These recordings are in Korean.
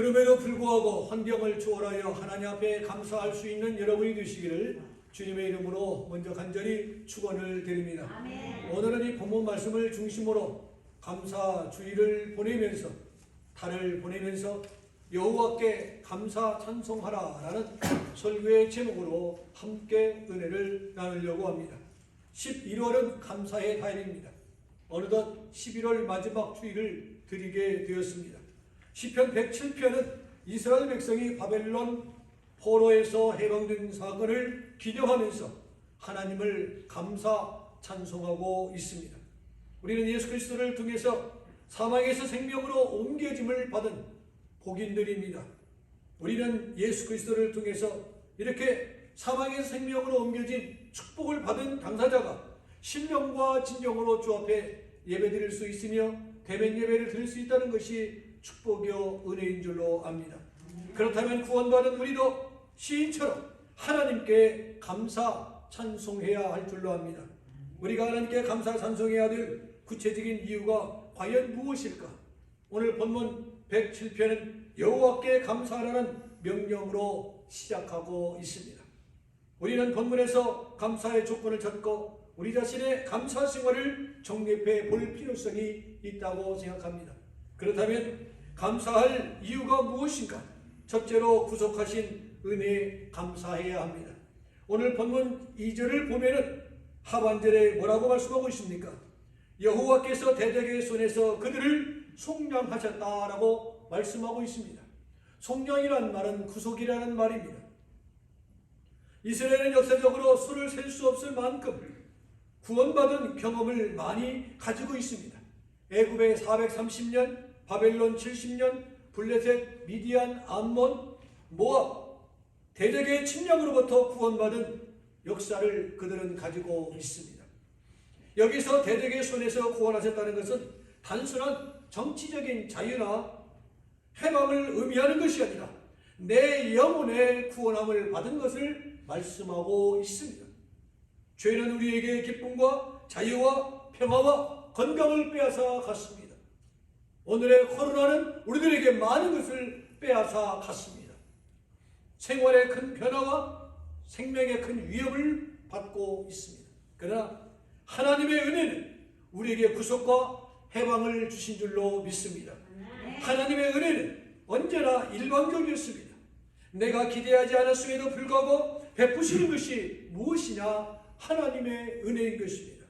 그럼에도 불구하고 환경을 초월하여 하나님 앞에 감사할 수 있는 여러분이 되시기를 주님의 이름으로 먼저 간절히 축원을 드립니다. 아멘. 오늘은 이 본문 말씀을 중심으로 감사 주의를 보내면서 달을 보내면서 여호와께 감사 찬송하라라는 설교의 제목으로 함께 은혜를 나누려고 합니다. 11월은 감사의 달입니다. 어느덧 11월 마지막 주일을 드리게 되었습니다. 시편 107편은 이스라엘 백성이 바벨론 포로에서 해방된 사건을 기념하면서 하나님을 감사 찬송하고 있습니다. 우리는 예수 그리스도를 통해서 사망에서 생명으로 옮겨짐을 받은 복인들입니다. 우리는 예수 그리스도를 통해서 이렇게 사망에서 생명으로 옮겨진 축복을 받은 당사자가 신령과 진정으로 주 앞에 예배드릴 수 있으며 대면 예배를 드릴 수 있다는 것이 축복이요 은혜인 줄로 압니다. 그렇다면 구원받은 우리도 시인처럼 하나님께 감사 찬송해야 할 줄로 압니다. 우리가 하나님께 감사 찬송해야 될 구체적인 이유가 과연 무엇일까? 오늘 본문 107편은 여호와께 감사하라는 명령으로 시작하고 있습니다. 우리는 본문에서 감사의 조건을 찾고 우리 자신의 감사 생활을 정립해 볼 필요성이 있다고 생각합니다. 그렇다면 감사할 이유가 무엇인가? 첫째로 구속하신 은혜에 감사해야 합니다. 오늘 본문 2절을 보면은 하반절에 뭐라고 말씀하고 있습니까? 여호와께서 대적의 손에서 그들을 속량하셨다라고 말씀하고 있습니다. 속량이란 말은 구속이라는 말입니다. 이스라엘은 역사적으로 수를 셀 수 없을 만큼 구원받은 경험을 많이 가지고 있습니다. 애굽의 430년, 바벨론 70년, 블레셋, 미디안, 암몬, 모압, 대적의 침략으로부터 구원받은 역사를 그들은 가지고 있습니다. 여기서 대적의 손에서 구원하셨다는 것은 단순한 정치적인 자유나 해방을 의미하는 것이 아니라 내 영혼의 구원함을 받은 것을 말씀하고 있습니다. 죄는 우리에게 기쁨과 자유와 평화와 건강을 빼앗아 갔습니다. 오늘의 코로나는 우리들에게 많은 것을 빼앗아 갔습니다. 생활의 큰 변화와 생명의 큰 위협을 받고 있습니다. 그러나 하나님의 은혜는 우리에게 구속과 해방을 주신 줄로 믿습니다. 하나님의 은혜는 언제나 일방적이었습니다. 내가 기대하지 않았음에도 불구하고 베푸시는 것이 무엇이냐? 하나님의 은혜인 것입니다.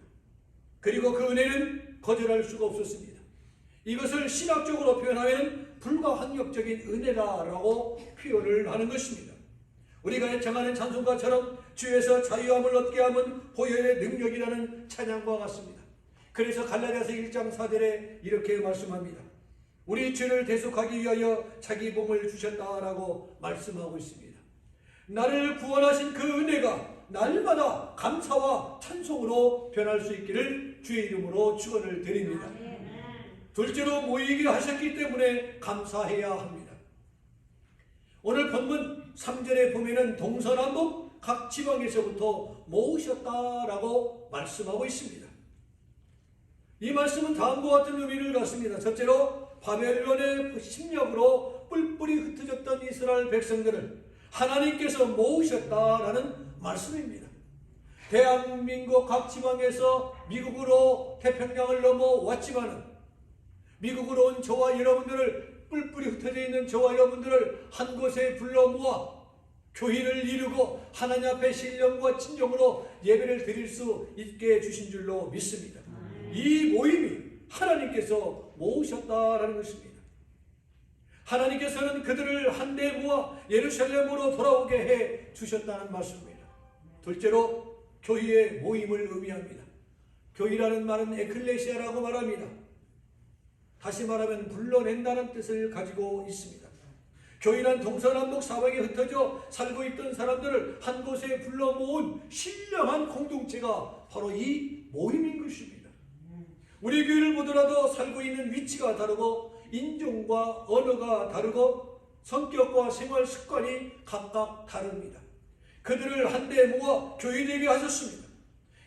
그리고 그 은혜는 거절할 수가 없었습니다. 이것을 신학적으로 표현하면 불가항력적인 은혜다라고 표현을 하는 것입니다. 우리가 예청하는 찬송가처럼 주에서 자유함을 얻게 함은 보혈의 능력이라는 찬양과 같습니다. 그래서 갈라디아서 1장 4절에 이렇게 말씀합니다. 우리 죄를 대속하기 위하여 자기 몸을 주셨다라고 말씀하고 있습니다. 나를 구원하신 그 은혜가 날마다 감사와 찬송으로 변할 수 있기를 주의 이름으로 축원을 드립니다. 둘째로 모이게 하셨기 때문에 감사해야 합니다. 오늘 본문 3절에 보면은 동서남북 각 지방에서부터 모으셨다라고 말씀하고 있습니다. 이 말씀은 다음과 같은 의미를 갖습니다. 첫째로 바벨론의 침략으로 뿔뿔이 흩어졌던 이스라엘 백성들을 하나님께서 모으셨다라는 말씀입니다. 대한민국 각 지방에서 미국으로 태평양을 넘어 왔지만은 미국으로 온 저와 여러분들을 뿔뿔이 흩어져 있는 저와 여러분들을 한 곳에 불러 모아 교회를 이루고 하나님 앞에 신령과 진정으로 예배를 드릴 수 있게 해주신 줄로 믿습니다. 이 모임이 하나님께서 모으셨다라는 것입니다. 하나님께서는 그들을 한데 모아 예루살렘으로 돌아오게 해 주셨다는 말씀입니다. 둘째로 교회의 모임을 의미합니다. 교회라는 말은 에클레시아라고 말합니다. 다시 말하면 불러낸다는 뜻을 가지고 있습니다. 교회란 동서남북 사방에 흩어져 살고 있던 사람들을 한 곳에 불러 모은 신령한 공동체가 바로 이 모임인 것입니다. 우리 교회를 보더라도 살고 있는 위치가 다르고 인종과 언어가 다르고 성격과 생활 습관이 각각 다릅니다. 그들을 한데 모아 교회되게 하셨습니다.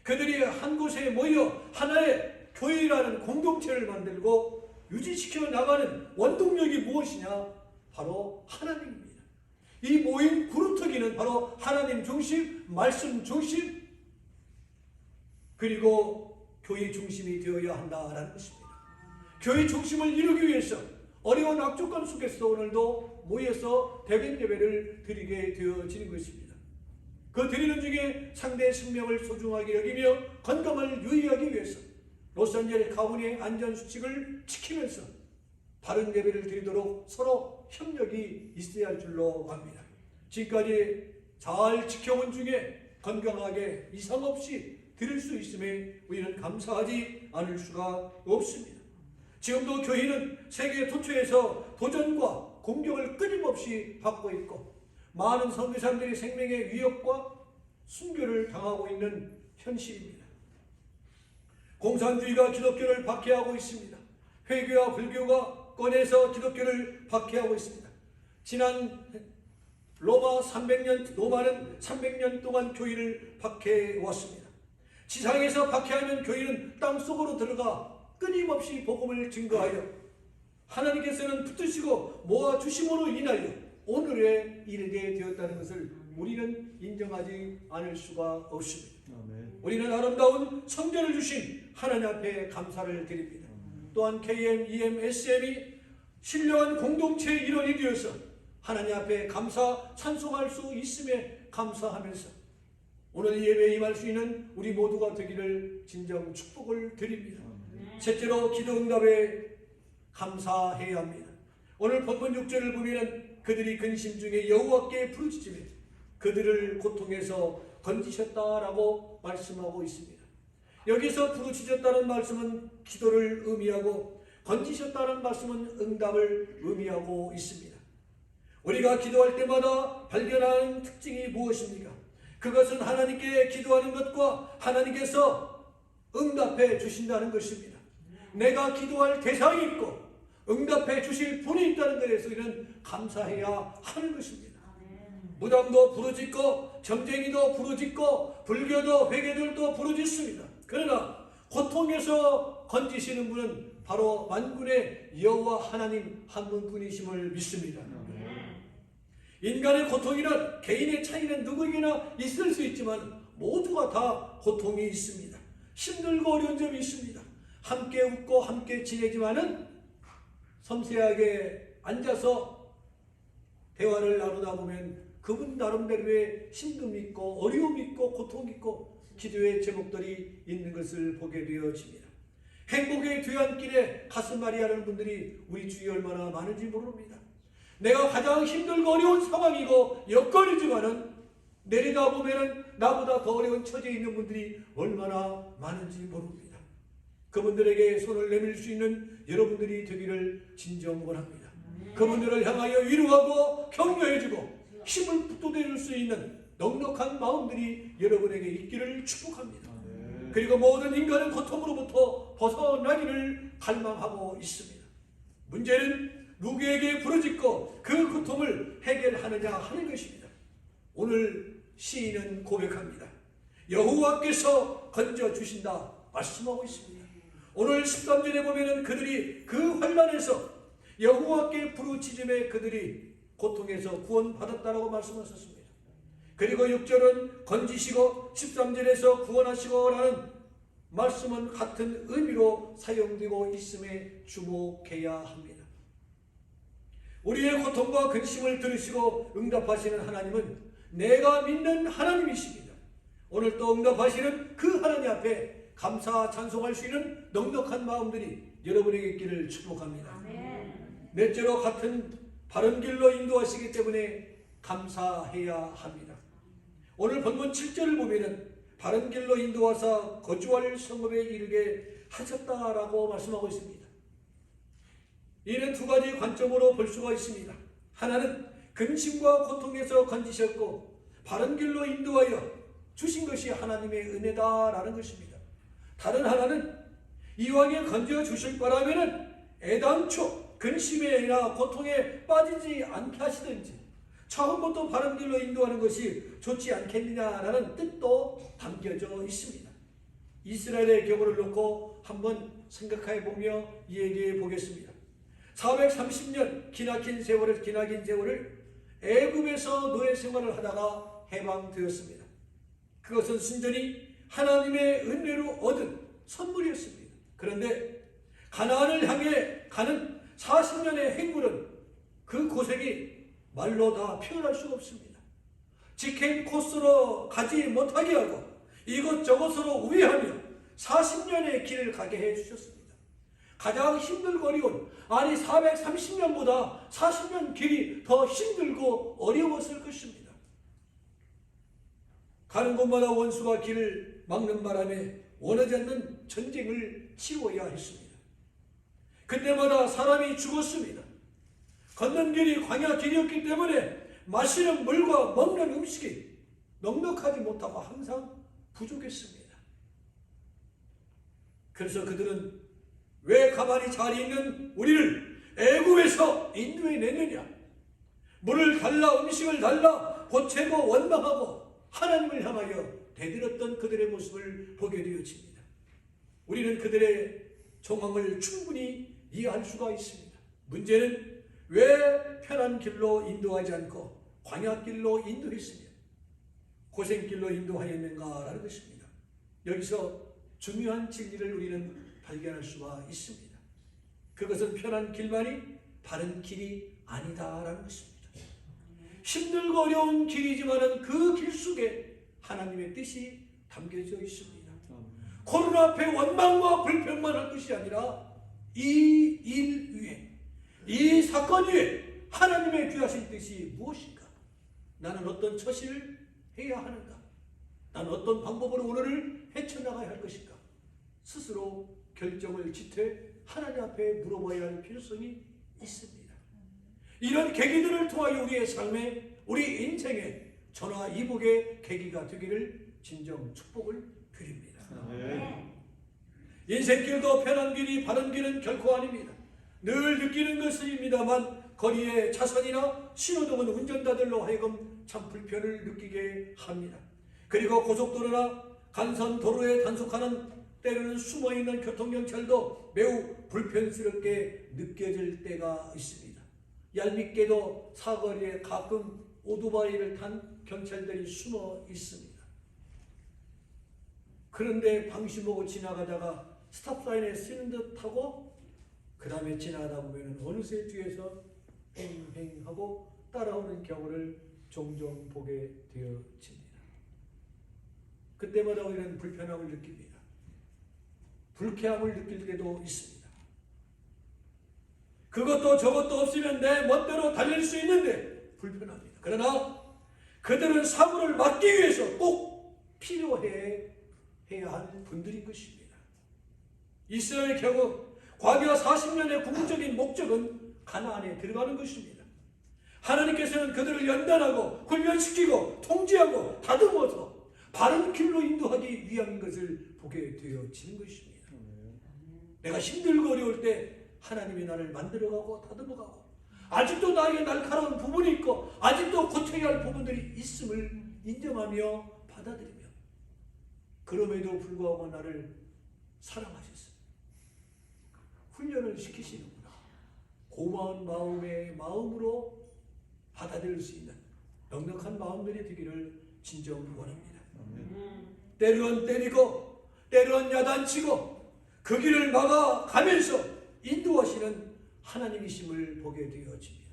그들이 한 곳에 모여 하나의 교회라는 공동체를 만들고 유지시켜 나가는 원동력이 무엇이냐? 바로 하나님입니다. 이 모인 구루터기는 바로 하나님 중심, 말씀 중심, 그리고 교회 중심이 되어야 한다라는 것입니다. 교회 중심을 이루기 위해서 어려운 악조건 속에서 오늘도 모여서 대변 예배를 드리게 되어지는 것입니다. 그 드리는 중에 상대의 생명을 소중하게 여기며 건강을 유의하기 위해서 로스앤젤 가문의 안전수칙을 지키면서 바른 예배를 드리도록 서로 협력이 있어야 할 줄로 압니다. 지금까지 잘 지켜온 중에 건강하게 이상 없이 드릴 수 있음에 우리는 감사하지 않을 수가 없습니다. 지금도 교회는 세계 도처에서 도전과 공격을 끊임없이 받고 있고 많은 선교사들이 생명의 위협과 순교를 당하고 있는 현실입니다. 공산주의가 기독교를 박해하고 있습니다. 회교와 불교가 꺼내서 기독교를 박해하고 있습니다. 지난 로마 300년 로마는 300년 동안 교회를 박해해 왔습니다. 지상에서 박해하면 교회는 땅 속으로 들어가 끊임없이 복음을 증거하여 하나님께서는 붙드시고 모아 주심으로 인하여 오늘에 이르게 되었다는 것을 우리는 인정하지 않을 수가 없습니다. 우리는 아름다운 성전을 주신 하나님 앞에 감사를 드립니다. 또한 KM, EM, SM이 신령한 공동체의 일원이 되어서 하나님 앞에 감사 찬송할 수 있음에 감사하면서 오늘 예배에 임할 수 있는 우리 모두가 되기를 진정 축복을 드립니다. 셋째로 기도 응답에 감사해야 합니다. 오늘 본문 6절을 보면 그들이 근심 중에 여호와께 부르짖으며 그들을 고통에서 건지셨다라고 말씀하고 있습니다. 여기서 부르짖었다는 말씀은 기도를 의미하고 건지셨다는 말씀은 응답을 의미하고 있습니다. 우리가 기도할 때마다 발견하는 특징이 무엇입니까? 그것은 하나님께 기도하는 것과 하나님께서 응답해 주신다는 것입니다. 내가 기도할 대상이 있고 응답해 주실 분이 있다는 것에서 우리는 감사해야 하는 것입니다. 무당도 부르짖고 점쟁이도 부르짖고 불교도 회계들도 부르짖습니다. 그러나 고통에서 건지시는 분은 바로 만군의 여호와 하나님 한 분뿐이심을 믿습니다. 인간의 고통이란 개인의 차이는 누구에게나 있을 수 있지만 모두가 다 고통이 있습니다. 힘들고 어려운 점이 있습니다. 함께 웃고 함께 지내지만은 섬세하게 앉아서 대화를 나누다 보면 그분 나름대로의 힘듦이 있고 어려움이 있고 고통이 있고 기도의 제목들이 있는 것을 보게 되어집니다. 행복의 뒤안길에 가슴앓이 하는 분들이 우리 주위에 얼마나 많은지 모릅니다. 내가 가장 힘들고 어려운 상황이고 여건이지만은 내리다 보면은 나보다 더 어려운 처지에 있는 분들이 얼마나 많은지 모릅니다. 그분들에게 손을 내밀 수 있는 여러분들이 되기를 진정 원합니다. 그분들을 향하여 위로하고 격려해주고 힘을 북돋아줄 수 있는 넉넉한 마음들이 여러분에게 있기를 축복합니다. 아멘. 그리고 모든 인간은 고통으로부터 벗어나기를 갈망하고 있습니다. 문제는 누구에게 부르짖고 그 고통을 해결하느냐 하는 것입니다. 오늘 시인은 고백합니다. 여호와께서 건져 주신다 말씀하고 있습니다. 오늘 13절에 보면은 그들이 그 환란에서 여호와께 부르짖음에 그들이 고통에서 구원받았다라고 말씀하셨습니다. 그리고 6절은 건지시고 13절에서 구원하시고 라는 말씀은 같은 의미로 사용되고 있음에 주목해야 합니다. 우리의 고통과 근심을 들으시고 응답하시는 하나님은 내가 믿는 하나님이십니다. 오늘 또 응답하시는 그 하나님 앞에 감사 찬송할 수 있는 넉넉한 마음들이 여러분에게 있기를 축복합니다. 넷째로 같은 바른 길로 인도하시기 때문에 감사해야 합니다. 오늘 본문 7절을 보면은 바른 길로 인도하사 거주할 성읍에 이르게 하셨다라고 말씀하고 있습니다. 이는 두 가지 관점으로 볼 수가 있습니다. 하나는 근심과 고통에서 건지셨고 바른 길로 인도하여 주신 것이 하나님의 은혜다라는 것입니다. 다른 하나는 이왕에 건져 주실 거라면은 애당초 근심에나 고통에 빠지지 않게 하시든지 처음부터 바른 길로 인도하는 것이 좋지 않겠느냐라는 뜻도 담겨져 있습니다. 이스라엘의 경우를 놓고 한번 생각해 보며 얘기해 보겠습니다. 430년 기나긴 세월을 기나긴 세월을 애굽에서 노예 생활을 하다가 해방되었습니다. 그것은 순전히 하나님의 은혜로 얻은 선물이었습니다. 그런데 가나안을 향해 가는 40년의 행군은 그 고생이 말로 다 표현할 수가 없습니다. 직행 코스로 가지 못하게 하고 이것저것으로 우회하며 40년의 길을 가게 해 주셨습니다. 가장 힘들고 어려운 아니 430년보다 40년 길이 더 힘들고 어려웠을 것입니다. 가는 곳마다 원수가 길을 막는 바람에 원하지 않는 전쟁을 치워야 했습니다. 그때마다 사람이 죽었습니다. 걷는 길이 광야 길이었기 때문에 마시는 물과 먹는 음식이 넉넉하지 못하고 항상 부족했습니다. 그래서 그들은 왜 가만히 잘 있는 우리를 애굽에서 인도해 내느냐? 물을 달라 음식을 달라 보채고 원망하고 하나님을 향하여 대들었던 그들의 모습을 보게 되어집니다. 우리는 그들의 정황을 충분히 이해할 수가 있습니다. 문제는 왜 편한 길로 인도하지 않고 광야길로 인도했으며 고생길로 인도하였는가라는 것입니다. 여기서 중요한 진리를 우리는 발견할 수가 있습니다. 그것은 편한 길만이 바른 길이 아니다라는 것입니다. 힘들고 어려운 길이지만은 그 길 속에 하나님의 뜻이 담겨져 있습니다. 코로나 앞에 원망과 불평만 할 것이 아니라 이 일 위에 이 사건 위에 하나님의 귀하신 뜻이 무엇인가? 나는 어떤 처신을 해야 하는가? 나는 어떤 방법으로 오늘을 헤쳐나가야 할 것인가? 스스로 결정을 지태 하나님 앞에 물어봐야 할 필요성이 있습니다. 이런 계기들을 통하여 우리의 삶에 우리 인생에 전화 이복의 계기가 되기를 진정 축복을 드립니다. 인생길도 편한 길이 바른 길은 결코 아닙니다. 늘 느끼는 것입니다만 거리에 차선이나 신호등은 운전자들로 하여금 참 불편을 느끼게 합니다. 그리고 고속도로나 간선 도로에 단속하는 때로는 숨어있는 교통경찰도 매우 불편스럽게 느껴질 때가 있습니다. 얄밉게도 사거리에 가끔 오토바이를 탄 경찰들이 숨어 있습니다. 그런데 방심하고 지나가다가 스탑사인에 쓰는 듯 하고 그 다음에 지나가다 보면 어느새 뒤에서 행행하고 따라오는 경우를 종종 보게 되어집니다. 그때마다 우리는 불편함을 느낍니다. 불쾌함을 느낄 때도 있습니다. 그것도 저것도 없으면 내 멋대로 달릴 수 있는데 불편합니다. 그러나 그들은 사고를 막기 위해서 꼭 필요해 해야 할 분들인 것입니다. 이스라엘 결국 과거 40년의 궁극적인 목적은 가나안에 들어가는 것입니다. 하나님께서는 그들을 연단하고 훈련시키고 통제하고 다듬어서 바른 길로 인도하기 위한 것을 보게 되어지는 것입니다. 내가 힘들고 어려울 때 하나님이 나를 만들어가고 다듬어가고 아직도 나에게 날카로운 부분이 있고 아직도 고쳐야 할 부분들이 있음을 인정하며 받아들이며 그럼에도 불구하고 나를 사랑하셨어요. 훈련을 시키시는구나. 고마운 마음의 마음으로 받아들일 수 있는 넉넉한 마음들이 되기를 진정 원합니다. 때론 때리고 때론 야단치고 그 길을 막아 가면서 인도하시는 하나님이심을 보게 되어집니다.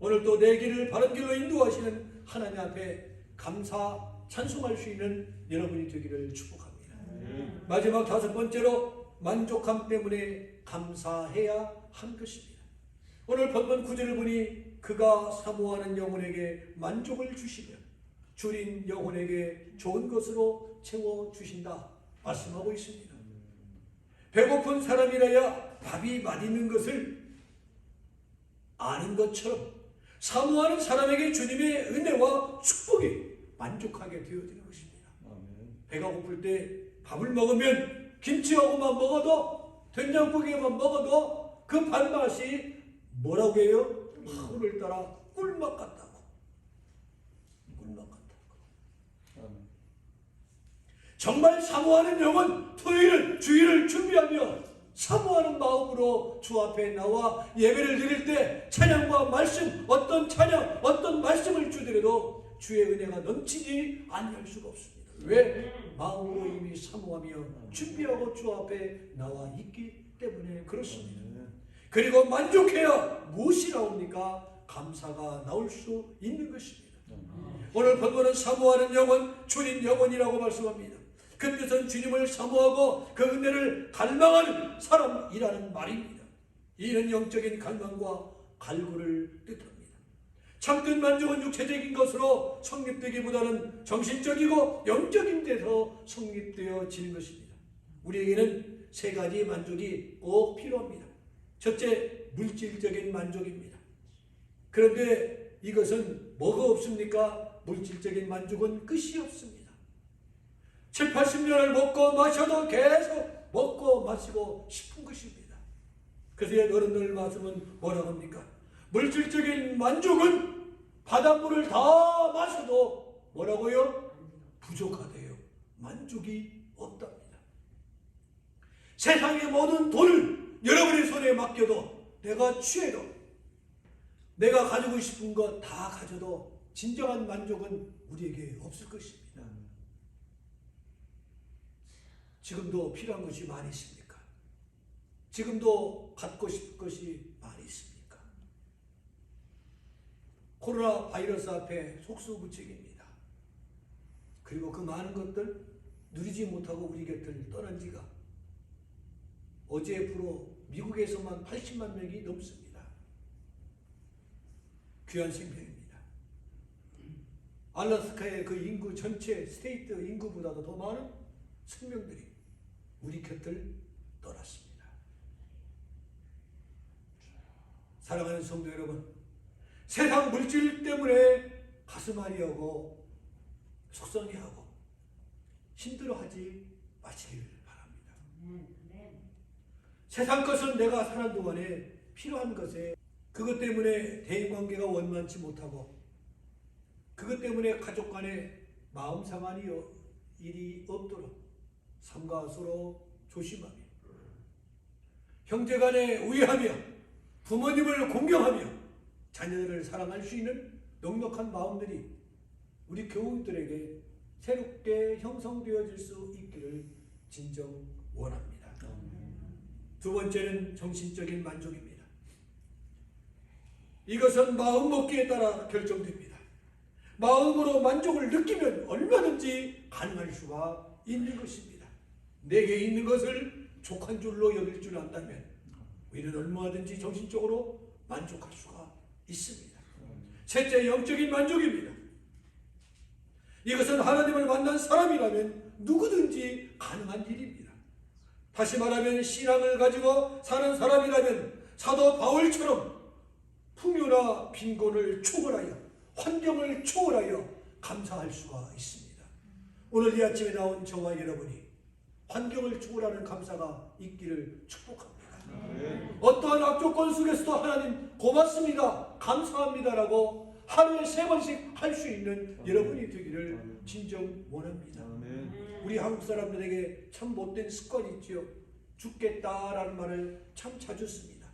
오늘 또 내 길을 바른 길로 인도하시는 하나님 앞에 감사 찬송할 수 있는 여러분이 되기를 축복합니다. 마지막 다섯 번째로 만족함 때문에 감사해야 한 것입니다. 오늘 본문 구절을 보니 그가 사모하는 영혼에게 만족을 주시며 줄인 영혼에게 좋은 것으로 채워 주신다 말씀하고 있습니다. 배고픈 사람이라야 밥이 맛있는 것을 아는 것처럼 사모하는 사람에게 주님의 은혜와 축복이 만족하게 되어지는 것입니다. 배가 고플 때 밥을 먹으면 김치하고만 먹어도 된장국에만 먹어도 그 밥맛이 뭐라고 해요? 오늘따라 꿀맛 같다고. 꿀맛 같다고. 정말 사모하는 영은 토요일 주일을 준비하며 사모하는 마음으로 주 앞에 나와 예배를 드릴 때 찬양과 말씀 어떤 찬양 어떤 말씀을 주더라도 주의 은혜가 넘치지 아니할 수가 없습니다. 왜 마음으로 이미 사모하며 준비하고 주 앞에 나와 있기 때문에 그렇습니다. 그리고 만족해야 무엇이 나옵니까? 감사가 나올 수 있는 것입니다. 오늘 본문은 사모하는 영혼, 주님 영혼이라고 말씀합니다. 그 뜻은 주님을 사모하고 그 은혜를 갈망하는 사람이라는 말입니다. 이는 영적인 갈망과 갈구를 뜻합니다. 참된 만족은 육체적인 것으로 성립되기보다는 정신적이고 영적인 데서 성립되어지는 것입니다. 우리에게는 세 가지 만족이 꼭 필요합니다. 첫째, 물질적인 만족입니다. 그런데 이것은 뭐가 없습니까? 물질적인 만족은 끝이 없습니다. 7, 80년을 먹고 마셔도 계속 먹고 마시고 싶은 것입니다. 그래서 어른들 말씀은 뭐라고 합니까? 물질적인 만족은 바닷물을 다 마셔도 뭐라고요? 부족하대요. 만족이 없답니다. 세상의 모든 돈을 여러분의 손에 맡겨도 내가 취해도 내가 가지고 싶은 것 다 가져도 진정한 만족은 우리에게 없을 것입니다. 지금도 필요한 것이 많이 있습니까? 지금도 갖고 싶은 것이 많이 있습니까? 코로나 바이러스 앞에 속수무책입니다. 그리고 그 많은 것들 누리지 못하고 우리 곁을 떠난 지가 어제부로 미국에서만 80만 명이 넘습니다. 귀한 생명입니다. 알라스카의 그 인구 전체 스테이트 인구보다도 더 많은 생명들이 우리 곁을 떠났습니다. 사랑하는 성도 여러분, 세상 물질 때문에 가슴 아리하고 속상해하고 힘들어하지 마시길 바랍니다. 세상 것은 내가 사는 동안에 필요한 것에 그것 때문에 대인관계가 원만치 못하고 그것 때문에 가족 간에 마음 상한이 일이 없도록 삼가 서로 조심하며 형제 간에 우애하며 부모님을 공경하며 자녀들을 사랑할 수 있는 넉넉한 마음들이 우리 교우들에게 새롭게 형성되어질 수 있기를 진정 원합니다. 두 번째는 정신적인 만족입니다. 이것은 마음 먹기에 따라 결정됩니다. 마음으로 만족을 느끼면 얼마든지 가능할 수가 있는 것입니다. 내게 있는 것을 족한 줄로 여길 줄 안다면 우리는 얼마든지 정신적으로 만족할 수가 있습니다. 셋째, 영적인 만족입니다. 이것은 하나님을 만난 사람이라면 누구든지 가능한 일입니다. 다시 말하면 신앙을 가지고 사는 사람이라면 사도 바울처럼 풍요나 빈곤을 초월하여 환경을 초월하여 감사할 수가 있습니다. 오늘 이 아침에 나온 저와 여러분이 환경을 초월하는 감사가 있기를 축복합니다. 어떠한 악조건 속에서도 하나님 고맙습니다. 감사합니다라고 하루에 세 번씩 할 수 있는 여러분이 되기를 진정 원합니다. 우리 한국 사람들에게 참 못된 습관이 있지요. 죽겠다라는 말을 참 자주 씁니다.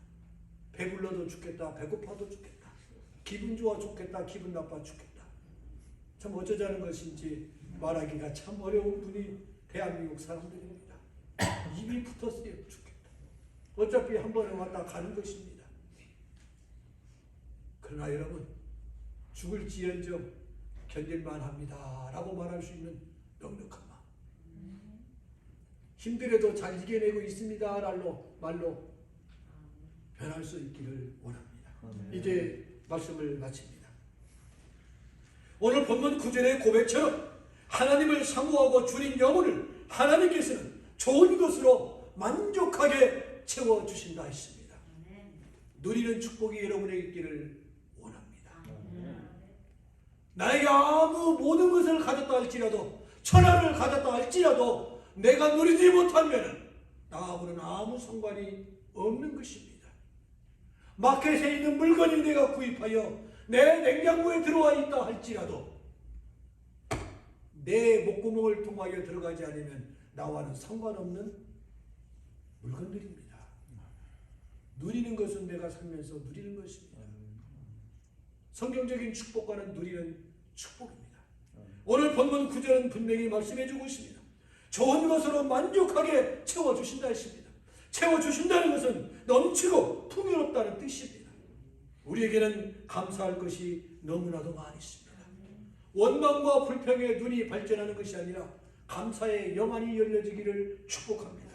배불러도 죽겠다, 배고파도 죽겠다. 기분 좋아 죽겠다, 기분 나빠 죽겠다. 참 어쩌자는 것인지 말하기가 참 어려운 분이 대한민국 사람들입니다. 입이 붙었어요, 죽겠다. 어차피 한 번에 왔다 가는 것입니다. 그러나 여러분, 죽을지언정 견딜만 합니다. 라고 말할 수 있는 넉넉한 마음. 힘들어도 잘 이겨내고 있습니다. 말로, 말로 변할 수 있기를 원합니다. 이제 말씀을 마칩니다. 오늘 본문 구절의 고백처럼 하나님을 사모하고 주린 영혼을 하나님께서는 좋은 것으로 만족하게 채워주신다 했습니다. 누리는 축복이 여러분에게 있기를. 나에게 아무 모든 것을 가졌다 할지라도 천하를 가졌다 할지라도 내가 누리지 못하면 나하고는 아무 상관이 없는 것입니다. 마켓에 있는 물건이 내가 구입하여 내 냉장고에 들어와 있다 할지라도 내 목구멍을 통하여 들어가지 않으면 나와는 상관없는 물건들입니다. 누리는 것은 내가 살면서 누리는 것입니다. 성경적인 축복과는 누리는 축복입니다. 오늘 본문 구절은 분명히 말씀해 주고 있습니다. 좋은 것으로 만족하게 채워주신다 했습니다. 채워주신다는 것은 넘치고 풍요롭다는 뜻입니다. 우리에게는 감사할 것이 너무나도 많이 있습니다. 원망과 불평에 눈이 발전하는 것이 아니라 감사의 영안이 열려지기를 축복합니다.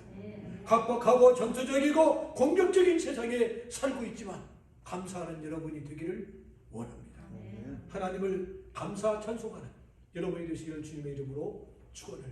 각박하고 전투적이고 공격적인 세상에 살고 있지만 감사하는 여러분이 되기를 원합니다. 하나님을 감사 찬송하는 여러분이 되시기를 주님의 이름으로 축원을